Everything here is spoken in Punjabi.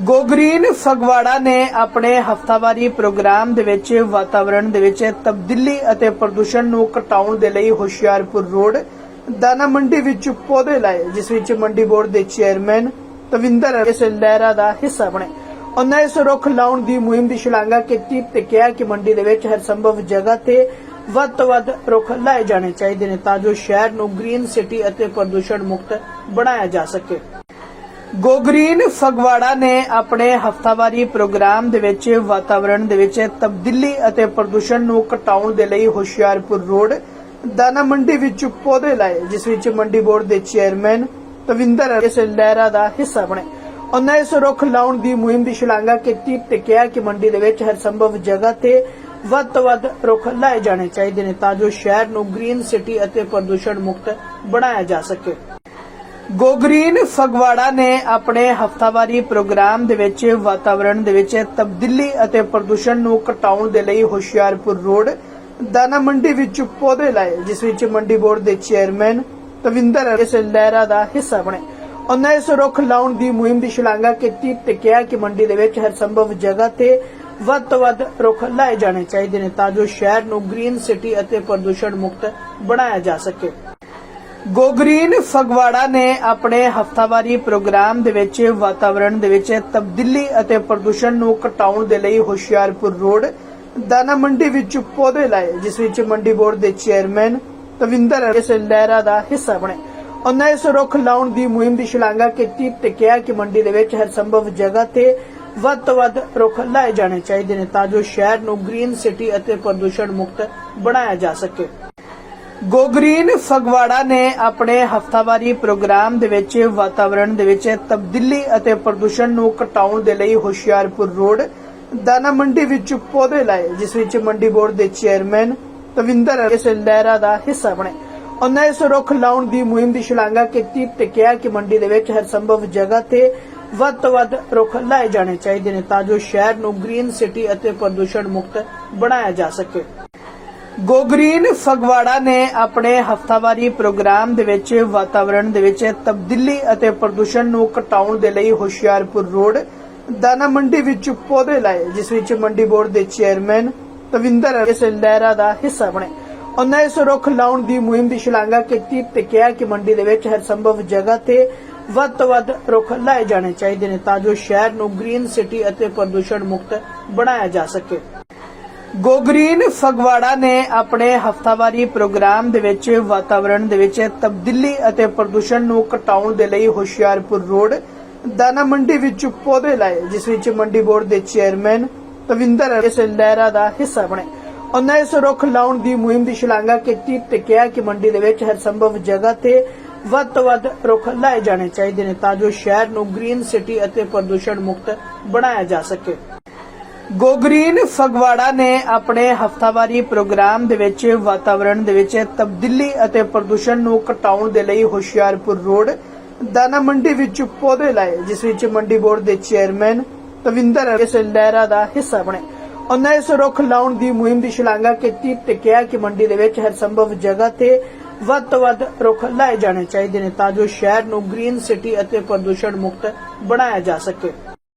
ਗੋਗਰੀਨ ਫਗਵਾੜਾ ਨੇ ਆਪਣੇ ਹਫਤਾਵਾਰੀ ਪ੍ਰੋਗਰਾਮ ਦੇ ਵਿੱਚ ਵਾਤਾਵਰਣ ਦੇ ਵਿੱਚ ਤਬਦੀਲੀ ਅਤੇ ਪ੍ਰਦੂਸ਼ਣ ਨੂੰ ਘਟਾਉਣ ਦੇ ਲਈ ਹੁਸ਼ਿਆਰਪੁਰ ਰੋਡ ਦਾਣਾ ਮੰਡੀ ਵਿੱਚ ਪੌਦੇ ਲਾਏ, ਜਿਸ ਵਿੱਚ ਮੰਡੀ ਬੋਰਡ ਦੇ ਚੇਅਰਮੈਨ ਤਵਿੰਦਰ ਇਸ ਲਹਿਰਾ ਦਾ ਹਿੱਸਾ ਬਣੇ। ਉਹਨਾਂ ਇਸ ਰੁੱਖ ਲਾਉਣ ਦੀ ਮੁਹਿੰਮ ਦੀ ਸ਼ਲਾਘਾ ਕੀਤੀ ਤੇ ਕਿਹਾ ਕਿ ਮੰਡੀ ਦੇ ਵਿੱਚ ਹਰ ਸੰਭਵ ਜਗ੍ਹਾ ਤੇ ਵੱਧ ਤੋਂ ਵੱਧ ਰੁੱਖ ਲਾਏ ਜਾਣੇ ਚਾਹੀਦੇ ਨੇ ਤਾਂ ਜੋ ਸ਼ਹਿਰ ਨੂੰ ਗ੍ਰੀਨ ਸਿਟੀ ਅਤੇ ਪ੍ਰਦੂਸ਼ਣ ਮੁਕਤ ਬਣਾਇਆ ਜਾ ਸਕੇ। ਗੋਗਰੀਨ ਫਗਵਾੜਾ ਨੇ ਆਪਣੇ ਹਫਤਾਵਾਰੀ ਪ੍ਰੋਗਰਾਮ ਦੇ ਵਿੱਚ ਵਾਤਾਵਰਣ ਦੇ ਵਿੱਚ ਤਬਦੀਲੀ ਅਤੇ ਪ੍ਰਦੂਸ਼ਣ ਨੂੰ ਘਟਾਉਣ ਦੇ ਲਈ ਹੁਸ਼ਿਆਰਪੁਰ ਰੋਡ ਦਾਣਾ ਮੰਡੀ ਵਿੱਚ ਪੌਦੇ ਲਾਏ, ਜਿਸ ਵਿੱਚ ਮੰਡੀ ਬੋਰਡ ਦੇ ਚੇਅਰਮੈਨ ਤਵਿੰਦਰ ਇਸ ਲਹਿਰਾ ਦਾ ਹਿੱਸਾ ਬਣੇ। ਉਹਨਾਂ ਇਸ ਰੁੱਖ ਲਾਉਣ ਦੀ ਮੁਹਿੰਮ ਦੀ ਸ਼ਲਾਘਾ ਕੀਤੀ ਤੇ ਕਿਹਾ ਕਿ ਮੰਡੀ ਦੇ ਵਿੱਚ ਹਰ ਸੰਭਵ ਜਗ੍ਹਾ ਤੇ ਵੱਧ ਤੋਂ ਵੱਧ ਰੁੱਖ ਲਾਏ ਜਾਣੇ ਚਾਹੀਦੇ ਨੇ ਤਾਂ ਜੋ ਸ਼ਹਿਰ ਨੂੰ ਗ੍ਰੀਨ ਸਿਟੀ ਅਤੇ ਪ੍ਰਦੂਸ਼ਣ ਮੁਕਤ ਬਣਾਇਆ ਜਾ ਸਕੇ। ਗੋਗਰੀਨ ਫਗਵਾੜਾ ਨੇ ਆਪਣੇ ਹਫਤਾਵਾਰੀ ਪ੍ਰੋਗਰਾਮ ਦੇ ਵਿੱਚ ਵਾਤਾਵਰਣ ਦੇ ਵਿੱਚ ਤਬਦੀਲੀ ਅਤੇ ਪ੍ਰਦੂਸ਼ਣ ਨੂੰ ਘਟਾਉਣ ਦੇ ਲਈ ਹੁਸ਼ਿਆਰਪੁਰ ਰੋਡ ਦਾਣਾ ਮੰਡੀ ਵਿੱਚ ਪੌਦੇ ਲਾਏ, ਜਿਸ ਵਿੱਚ ਮੰਡੀ ਬੋਰਡ ਦੇ ਚੇਅਰਮੈਨ ਤਵਿੰਦਰ ਇਸ ਲਹਿਰਾ ਦਾ ਹਿੱਸਾ ਬਣੇ। ਉਹਨਾਂ ਇਸ ਰੁੱਖ ਲਾਉਣ ਦੀ ਮੁਹਿੰਮ ਦੀ ਸ਼ਲਾਘਾ ਕੀਤੀ ਤੇ ਕਿਹਾ ਕਿ ਮੰਡੀ ਦੇ ਵਿੱਚ ਹਰ ਸੰਭਵ ਜਗ੍ਹਾ ਤੇ ਵੱਧ ਤੋਂ ਵੱਧ ਰੁੱਖ ਲਾਏ ਜਾਣੇ ਚਾਹੀਦੇ ਨੇ, ਤਾਂ ਜੋ ਸ਼ਹਿਰ ਨੂੰ ਗ੍ਰੀਨ ਸਿਟੀ ਅਤੇ ਪ੍ਰਦੂਸ਼ਣ ਮੁਕਤ ਬਣਾਇਆ ਜਾ ਸਕੇ। ਗੋਗਰੀਨ ਫਗਵਾੜਾ ਨੇ ਆਪਣੇ ਹਫਤਾਵਾਰੀ ਪ੍ਰੋਗਰਾਮ ਦੇ ਵਿੱਚ ਵਾਤਾਵਰਣ ਦੇ ਵਿੱਚ ਤਬਦੀਲੀ ਅਤੇ ਪ੍ਰਦੂਸ਼ਣ ਨੂੰ ਘਟਾਉਣ ਦੇ ਲਈ ਹੁਸ਼ਿਆਰਪੁਰ ਰੋਡ ਦਾਣਾ ਮੰਡੀ ਵਿੱਚ ਪੌਦੇ ਲਾਏ, ਜਿਸ ਵਿੱਚ ਮੰਡੀ ਬੋਰਡ ਦੇ ਚੇਅਰਮੈਨ ਤਵਿੰਦਰ ਇਸ ਲਹਿਰਾ ਦਾ ਹਿੱਸਾ ਬਣੇ। ਉਹਨਾਂ ਇਸ ਰੁੱਖ ਲਾਉਣ ਦੀ ਮੁਹਿੰਮ ਦੀ ਸ਼ਲਾਘਾ ਕੀਤੀ ਤੇ ਕਿਹਾ ਕਿ ਮੰਡੀ ਦੇ ਵਿੱਚ ਹਰ ਸੰਭਵ ਜਗ੍ਹਾ ਤੇ ਵੱਧ ਤੋਂ ਵੱਧ ਰੁੱਖ ਲਾਏ ਜਾਣੇ ਚਾਹੀਦੇ ਨੇ, ਤਾਂ ਜੋ ਸ਼ਹਿਰ ਨੂੰ ਗ੍ਰੀਨ ਸਿਟੀ ਅਤੇ ਪ੍ਰਦੂਸ਼ਣ ਮੁਕਤ ਬਣਾਇਆ ਜਾ ਸਕੇ। ਗੋਗਰੀਨ ਫਗਵਾੜਾ ਨੇ ਆਪਣੇ ਹਫਤਾਵਾਰੀ ਪ੍ਰੋਗਰਾਮ ਦੇ ਵਿੱਚ ਵਾਤਾਵਰਣ ਦੇ ਵਿੱਚ ਤਬਦੀਲੀ ਅਤੇ ਪ੍ਰਦੂਸ਼ਣ ਨੂੰ ਘਟਾਉਣ ਦੇ ਲਈ ਹੁਸ਼ਿਆਰਪੁਰ ਰੋਡ, ਦਾਣਾ ਮੰਡੀ ਵਿੱਚ ਪੌਦੇ ਲਾਏ, ਜਿਸ ਵਿੱਚ ਮੰਡੀ ਬੋਰਡ ਦੇ ਚੇਅਰਮੈਨ ਤਵਿੰਦਰ ਇਸ ਲਹਿਰਾ ਦਾ ਹਿੱਸਾ ਬਣੇ। ਉਹਨਾਂ ਇਸ ਰੁੱਖ ਲਾਉਣ ਦੀ ਮੁਹਿੰਮ ਦੀ ਸ਼ਲਾਘਾ ਕੀਤੀ, ਤੇ ਕਿਹਾ ਕਿ ਮੰਡੀ ਦੇ ਵਿੱਚ ਹਰ ਸੰਭਵ ਜਗ੍ਹਾ ਤੇ ਵੱਧ ਤੋਂ ਵੱਧ ਰੁੱਖ ਲਾਏ ਜਾਣੇ ਚਾਹੀਦੇ ਨੇ, ਤਾਂ ਜੋ ਸ਼ਹਿਰ ਨੂੰ ਗ੍ਰੀਨ ਸਿਟੀ ਅਤੇ ਪ੍ਰਦੂਸ਼ਣ ਮੁਕਤ ਬਣਾਇਆ ਜਾ ਸਕੇ। ਗੋਗਰੀਨ ਫਗਵਾੜਾ ਨੇ ਆਪਣੇ ਹਫਤਾਵਾਰੀ ਪ੍ਰੋਗਰਾਮ ਦੇ ਵਿੱਚ ਵਾਤਾਵਰਣ ਦੇ ਵਿੱਚ ਤਬਦੀਲੀ ਅਤੇ ਪ੍ਰਦੂਸ਼ਣ ਨੂੰ ਘਟਾਉਣ ਦੇ ਲਈ ਹੁਸ਼ਿਆਰਪੁਰ ਰੋਡ ਦਾਣਾ ਮੰਡੀ ਵਿੱਚ ਪੌਦੇ ਲਾਏ, ਜਿਸ ਵਿੱਚ ਮੰਡੀ ਬੋਰਡ ਦੇ ਚੇਅਰਮੈਨ ਤਵਿੰਦਰ ਇਸ ਲਹਿਰਾ ਦਾ ਹਿੱਸਾ ਬਣੇ। ਉਹਨਾਂ ਇਸ ਰੁੱਖ ਲਾਉਣ ਦੀ ਮੁਹਿੰਮ ਦੀ ਸ਼ਲਾਘਾ ਕੀਤੀ ਤੇ ਕਿਹਾ ਕਿ ਮੰਡੀ ਦੇ ਵਿੱਚ ਹਰ ਸੰਭਵ ਜਗ੍ਹਾ ਤੇ ਵੱਧ ਤੋਂ ਵੱਧ ਰੁੱਖ ਲਾਏ ਜਾਣੇ ਚਾਹੀਦੇ ਨੇ ਤਾਂ ਜੋ ਸ਼ਹਿਰ ਨੂੰ ਗ੍ਰੀਨ ਸਿਟੀ ਅਤੇ ਪ੍ਰਦੂਸ਼ਣ ਮੁਕਤ ਬਣਾਇਆ ਜਾ ਸਕੇ। ਗੋਗਰੀਨ ਫਗਵਾੜਾ ਨੇ ਆਪਣੇ ਹਫਤਾਵਾਰੀ ਪ੍ਰੋਗਰਾਮ ਦੇ ਵਿੱਚ ਵਾਤਾਵਰਣ ਦੇ ਵਿੱਚ ਤਬਦੀਲੀ ਅਤੇ ਪ੍ਰਦੂਸ਼ਣ ਨੂੰ ਘਟਾਉਣ ਦੇ ਲਈ ਹੁਸ਼ਿਆਰਪੁਰ ਰੋਡ ਦਾਣਾ ਮੰਡੀ ਵਿੱਚ ਪੌਦੇ ਲਾਏ, ਜਿਸ ਵਿੱਚ ਮੰਡੀ ਬੋਰਡ ਦੇ ਚੇਅਰਮੈਨ ਤਵਿੰਦਰ ਇਸ ਲਹਿਰਾ ਦਾ ਹਿੱਸਾ ਬਣੇ। ਉਹਨਾਂ ਇਸ ਰੁੱਖ ਲਾਉਣ ਦੀ ਮੁਹਿੰਮ ਦੀ ਸ਼ਲਾਘਾ ਕੀਤੀ ਤੇ ਕਿਹਾ ਕਿ ਮੰਡੀ ਦੇ ਵਿੱਚ ਹਰ ਸੰਭਵ ਜਗ੍ਹਾ ਤੇ ਵੱਧ ਤੋਂ ਵੱਧ ਰੁੱਖ ਲਾਏ ਜਾਣੇ ਚਾਹੀਦੇ ਨੇ ਤਾਂ ਜੋ ਸ਼ਹਿਰ ਨੂੰ ਗ੍ਰੀਨ ਸਿਟੀ ਅਤੇ ਪ੍ਰਦੂਸ਼ਣ ਮੁਕਤ ਬਣਾਇਆ ਜਾ ਸਕੇ। ਗੋਗਰੀਨ ਫਗਵਾੜਾ ਨੇ ਆਪਣੇ ਹਫਤਾਵਾਰੀ ਪ੍ਰੋਗਰਾਮ ਦੇ ਵਿੱਚ ਵਾਤਾਵਰਣ ਦੇ ਵਿੱਚ ਤਬਦੀਲੀ ਅਤੇ ਪ੍ਰਦੂਸ਼ਣ ਨੂੰ ਘਟਾਉਣ ਦੇ ਲਈ ਹੁਸ਼ਿਆਰਪੁਰ ਰੋਡ ਦਾਣਾ ਮੰਡੀ ਵਿੱਚ ਪੌਦੇ ਲਾਏ, ਜਿਸ ਵਿੱਚ ਮੰਡੀ ਬੋਰਡ ਦੇ ਚੇਅਰਮੈਨ ਤਵਿੰਦਰ ਇਸ ਲਹਿਰਾ ਦਾ ਹਿੱਸਾ ਬਣੇ। ਉਹਨਾਂ ਇਸ ਰੁੱਖ ਲਾਉਣ ਦੀ ਮੁਹਿੰਮ ਦੀ ਸ਼ਲਾਘਾ ਕੀਤੀ ਤੇ ਕਿਹਾ ਕਿ ਮੰਡੀ ਦੇ ਵਿੱਚ ਹਰ ਸੰਭਵ ਜਗ੍ਹਾ ਤੇ ਵੱਧ ਤੋਂ ਵੱਧ ਰੁੱਖ ਲਾਏ ਜਾਣੇ ਚਾਹੀਦੇ ਨੇ, ਤਾਂ ਜੋ ਸ਼ਹਿਰ ਨੂੰ ਗ੍ਰੀਨ ਸਿਟੀ ਅਤੇ ਪ੍ਰਦੂਸ਼ਣ ਮੁਕਤ ਬਣਾਇਆ ਜਾ ਸਕੇ।